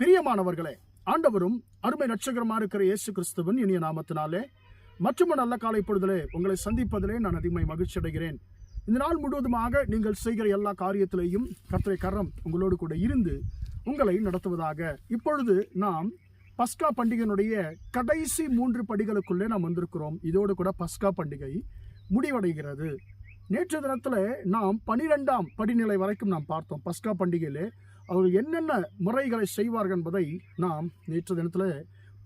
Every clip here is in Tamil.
பிரியமானவர்களே ஆண்டவரும் அருமை நட்சகரமாக இருக்கிற இயேசு கிறிஸ்துவின் இனிய நாமத்தினாலே மற்றும் நல்ல காலை பொழுதிலே உங்களை சந்திப்பதிலே நான் அதிகமாக மகிழ்ச்சி அடைகிறேன். இந்த நாள் முழுவதுமாக நீங்கள் செய்கிற எல்லா காரியத்திலேயும் கத்திரை கரம் உங்களோடு கூட இருந்து உங்களை நடத்துவதாக. இப்பொழுது நாம் பஸ்கா பண்டிகையினுடைய கடைசி மூன்று படிகளுக்குள்ளே நாம் வந்திருக்கிறோம். இதோடு கூட பஸ்கா பண்டிகை முடிவடைகிறது. நேற்று தினத்தில் நாம் பனிரெண்டாம் படிநிலை வரைக்கும் நாம் பார்த்தோம். பஸ்கா பண்டிகையிலே அவர்கள் என்னென்ன முறைகளை செய்வார்கள் என்பதை நாம் நேற்று தினத்தில்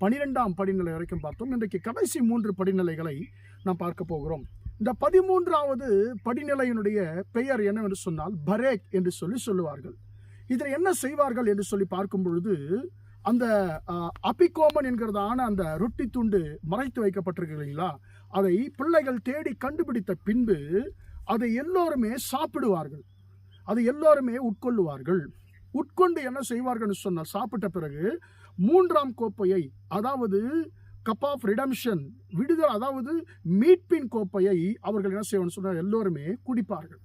பனிரெண்டாம் படிநிலை வரைக்கும் பார்த்தோம். இன்றைக்கு கடைசி மூன்று படிநிலைகளை நாம் பார்க்க போகிறோம். இந்த பதிமூன்றாவது படிநிலையினுடைய பெயர் என்னவென்று சொன்னால் பரேக் என்று சொல்லி சொல்லுவார்கள். இதில் என்ன செய்வார்கள் என்று சொல்லி பார்க்கும் பொழுது அந்த அபிகோமன் என்கிறதான அந்த ரொட்டி துண்டு மறைத்து வைக்கப்பட்டிருக்கு இல்லைங்களா? அதை பிள்ளைகள் தேடி கண்டுபிடித்த பின்பு அதை எல்லோருமே சாப்பிடுவார்கள். அதை எல்லோருமே உட்கொள்ளுவார்கள். உட்கொண்டு என்ன செய்வார்கள்னு சொன்னால் சாப்பிட்ட பிறகு மூன்றாம் கோப்பையை அதாவது கப் ஆஃப் ரிடம்ஷன் விடுதல் அதாவது மீட்பின் கோப்பையை அவர்கள் என்ன செய்வார்கள் சொன்னால் எல்லோருமே குடிப்பார்கள்.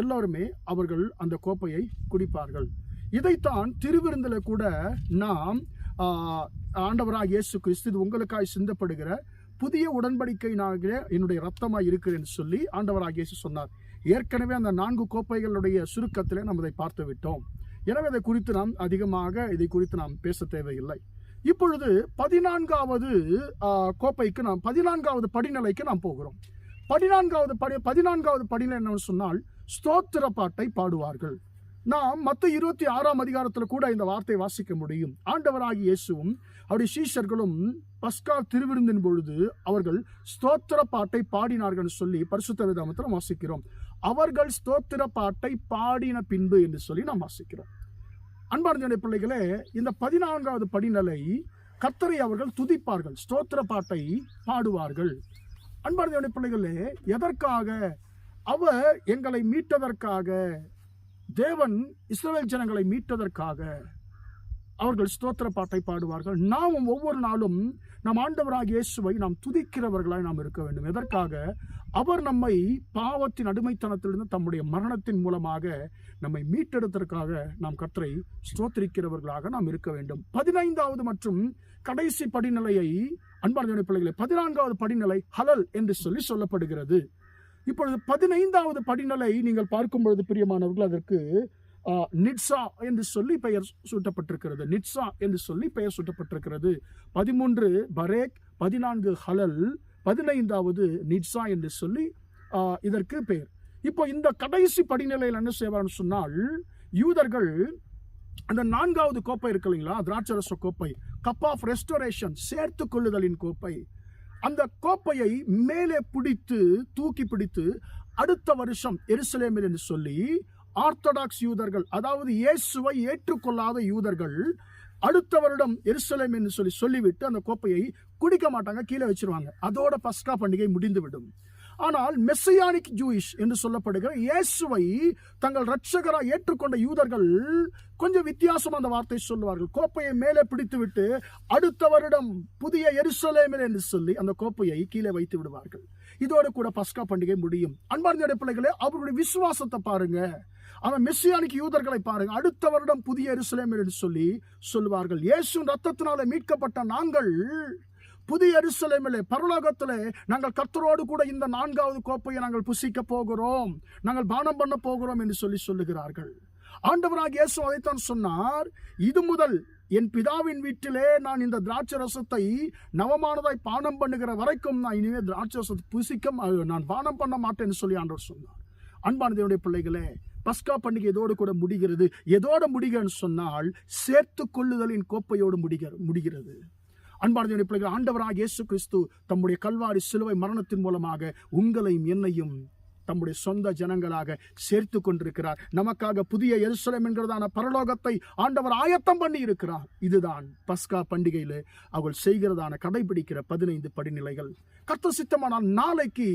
எல்லோருமே அவர்கள் அந்த கோப்பையை குடிப்பார்கள். இதைத்தான் திருவிருந்தில் கூட நாம் ஆண்டவராக இயேசு கிறிஸ்து இது உங்களுக்காய் சிந்தப்படுகிற புதிய உடன்படிக்கையினாக என்னுடைய ரத்தமாக இருக்கிறேன்னு சொல்லி ஆண்டவராக இயேசு சொன்னார். ஏற்கனவே அந்த நான்கு கோப்பைகளுடைய சுருக்கத்திலே நாம் இதை பார்த்து விட்டோம் எனவே இதை குறித்து நாம் அதிகமாக இதை குறித்து நாம் பேச தேவையில்லை. இப்பொழுது பதினான்காவது கோப்பைக்கு நாம் பதினான்காவது படிநிலைக்கு நாம் போகிறோம். பதினான்காவது படி பதினான்காவது படிநிலை என்னன்னு சொன்னால் ஸ்தோத்திர பாட்டை பாடுவார்கள். நாம் மற்ற இருபத்தி ஆறாம் அதிகாரத்தில் கூட இந்த வார்த்தையை வாசிக்க முடியும். ஆண்டவராகி இயேசுவும் அவருடைய சீஷர்களும் பஸ்கா திருவிருந்தின் பொழுது அவர்கள் ஸ்தோத்திர பாட்டை பாடினார்கள் சொல்லி பரிசுத்த விதாமத்தில் வாசிக்கிறோம். அவர்கள் ஸ்தோத்திர பாட்டை பாடின பின்பு என்று சொல்லி நாம் வாசிக்கிறோம். அன்பார்ந்த பிள்ளைகளே இந்த பதினான்காவது படிநிலை கத்தரை அவர்கள் துதிப்பார்கள் ஸ்தோத்திர பாட்டை பாடுவார்கள். அன்பார்ந்த பிள்ளைகளே எதற்காக? அவர் எங்களை மீட்டதற்காக தேவன் இஸ்ரேல் ஜனங்களை மீட்டதற்காக அவர்கள் ஸ்தோத்திர பாட்டை பாடுவார்கள். நாமும் ஒவ்வொரு நாளும் நம் ஆண்டவராக இயேசுவை நாம் துதிக்கிறவர்களாய் நாம் இருக்க வேண்டும். எதற்காக? அவர் நம்மை பாவத்தின் அடிமைத்தனத்திலிருந்து தம்முடைய மரணத்தின் மூலமாக நம்மை மீட்டெடுத்ததற்காக நாம் கற்றை ஸ்தோத்திரிக்கிறவர்களாக நாம் இருக்க வேண்டும். பதினைந்தாவது மற்றும் கடைசி படிநிலையை அன்பான பிள்ளைகளை பதினான்காவது படிநிலை ஹலல் என்று சொல்லி சொல்லப்படுகிறது. இப்பொழுது பதினைந்தாவது படிநிலை நீங்கள் பார்க்கும் பொழுது பிரியமானவர்கள் அதற்கு நிட்ஸா என்று சொல்லி பெயர் சூட்டப்பட்டிருக்கிறது. நிட்ஸா என்று சொல்லி பெயர் சூட்டப்பட்டிருக்கிறது. பதிமூன்று பரேக் பதினான்கு ஹலல் பதினைந்தாவது நிட்ஸா என்று சொல்லி இதற்கு பெயர். இப்போ இந்த கடைசி படிநிலையில் என்ன செய்வார்னு சொன்னால் யூதர்கள் அந்த நான்காவது கோப்பை இருக்கு இல்லைங்களா? திராட்சரச கோப்பை கப் ஆஃப் ரெஸ்டோரேஷன் சேர்த்து கொள்ளுதலின் கோப்பை. அந்த கோப்பையை மேலே பிடித்து தூக்கி பிடித்து அடுத்த வருஷம் எருசலேமில் என்று சொல்லி ஆர்த்தடாக்ஸ் யூதர்கள் அதாவது இயேசுவை ஏற்றுக்கொள்ளாத யூதர்கள் அடுத்த வருடம் எருசலேம் என்று சொல்லி சொல்லிவிட்டு அந்த கோப்பையை குடிக்க மாட்டாங்க கீழே வச்சிருவாங்க. அதோட பஸ்கா பண்டிகை முடிந்துவிடும். ஆனால் மெஸ்ஸியானிக் ஜூயிஷ் என்று சொல்லப்படுகிற இயேசுவை தங்கள் ரட்சகராக ஏற்றுக்கொண்ட யூதர்கள் கொஞ்சம் வித்தியாசம் அந்த வார்த்தை சொல்லுவார்கள். கோப்பையை மேலே பிடித்துவிட்டு அடுத்த வருடம் புதிய எருசலேமில் என்று சொல்லி அந்த கோப்பையை கீழே வைத்து விடுவார்கள். இதோடு கூட பஸ்கா பண்டிகை முடியும். அன்பார்ந்த பிள்ளைகளே அவருடைய விசுவாசத்தை பாருங்க. ஆனால் மெஸ்ஸியானிக் யூதர்களை பாருங்க. அடுத்த வருடம் புதிய எருசலேமில் என்று சொல்லி சொல்லுவார்கள். இயேசு ரத்தத்தினால மீட்கப்பட்ட நாங்கள் புதிய எருசலேமிலே பரலோகத்திலே நாங்கள் கத்தரோடு கூட இந்த நான்காவது கோப்பையை நாங்கள் புசிக்க போகிறோம். நாங்கள் பானம் பண்ண போகிறோம் என்று சொல்லி சொல்லுகிறார்கள். ஆண்டவராக இயேசு அதைத்தான் சொன்னார் இது முதல் என் பிதாவின் வீட்டிலே நான் இந்த திராட்சை ரசத்தை நவமானதாய் பானம் பண்ணுகிற வரைக்கும் நான் இனிமேல் திராட்சை ரசத்தை புசிக்க நான் பானம் பண்ண மாட்டேன்னு சொல்லி ஆண்டவர் சொன்னார். அன்பானதனுடைய பிள்ளைகளே பஸ்கா பண்டிகை எதோடு கூட முடிகிறது. எதோடு முடிகிறன்னு சொன்னால் சேர்த்து கொள்ளுதலின் கோப்பையோடு முடிகிற முடிகிறது. அன்பான பிள்ளைகள் ஆண்டவராக இயேசு கிறிஸ்து தம்முடைய கல்வாரி சிலுவை மரணத்தின் மூலமாக உங்களையும் என்னையும் தம்முடைய சொந்த ஜனங்களாக சேர்த்து கொண்டிருக்கிறார். நமக்காக புதிய எருசலம் என்கிறதான பரலோகத்தை ஆண்டவர் ஆயத்தம் பண்ணி இருக்கிறார் இதுதான் பஸ்கா பண்டிகையில் அவள் செய்கிறதான கடைபிடிக்கிற பதினைந்து படிநிலைகள். கர்த்த சித்தமானால் நாளைக்கு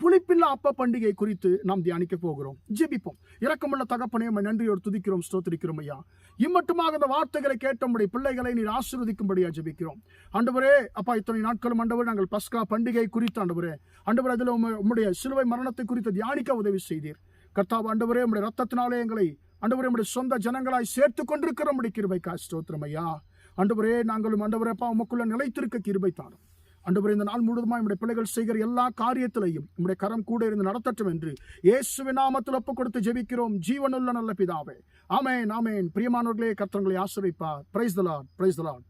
புளிப்பில்லா அப்ப பண்டிகை குறித்து நாம் தியானிக்க போகிறோம். ஜெபிப்போம். இரக்கமுள்ள தகப்பனே உம்மை நன்றியோடு துதிக்கிறோம் ஸ்தோத்திரிக்கிறோம் ஐயா. இம்மட்டுமாக இந்த வார்த்தைகளை கேட்ட உம்முடைய பிள்ளைகளை நீர் ஆசீர்வதிக்கும்படியா ஜெபிக்கிறோம். ஆண்டவரே அப்பா இத்தனை நாட்களும் ஆண்டவர் நாங்கள் பஸ்கா பண்டிகை குறித்து ஆண்டவரே ஆண்டவர் அதில் உம்முடைய சிலுவை மரணத்தை குறித்து தியானிக்க உதவி செய்தீர். கர்த்தாவ் ஆண்டவரே உடைய ரத்தத்தினாலே எங்களை ஆண்டவரே உடைய சொந்த ஜனங்களாய் சேர்த்து கொண்டிருக்கிற நம்முடைய கா ஸ்தோத்திரம் ஐயா. ஆண்டவரே நாங்களும் ஆண்டவரேப்பா உமக்குள்ள நிலைத்திருக்க கிருபை தாரும். ஆண்டவரே இந்த நாள் முழுவதுமாய் நம்முடைய பிள்ளைகள் செய்கிற எல்லா காரியத்திலையும் நம்முடைய கரம் கூட இருந்து நடத்தட்டும் என்று இயேசுவின் நாமத்தில் ஒப்பு கொடுத்து ஜெபிக்கிறோம். ஜீவனுள்ள நல்ல பிதாவே. ஆமேன் ஆமேன். பிரியமானவர்களே கர்த்தங்களை ஆசிரிப்பார் பிரைஸ் தலாட் பிரைஸ் தலான்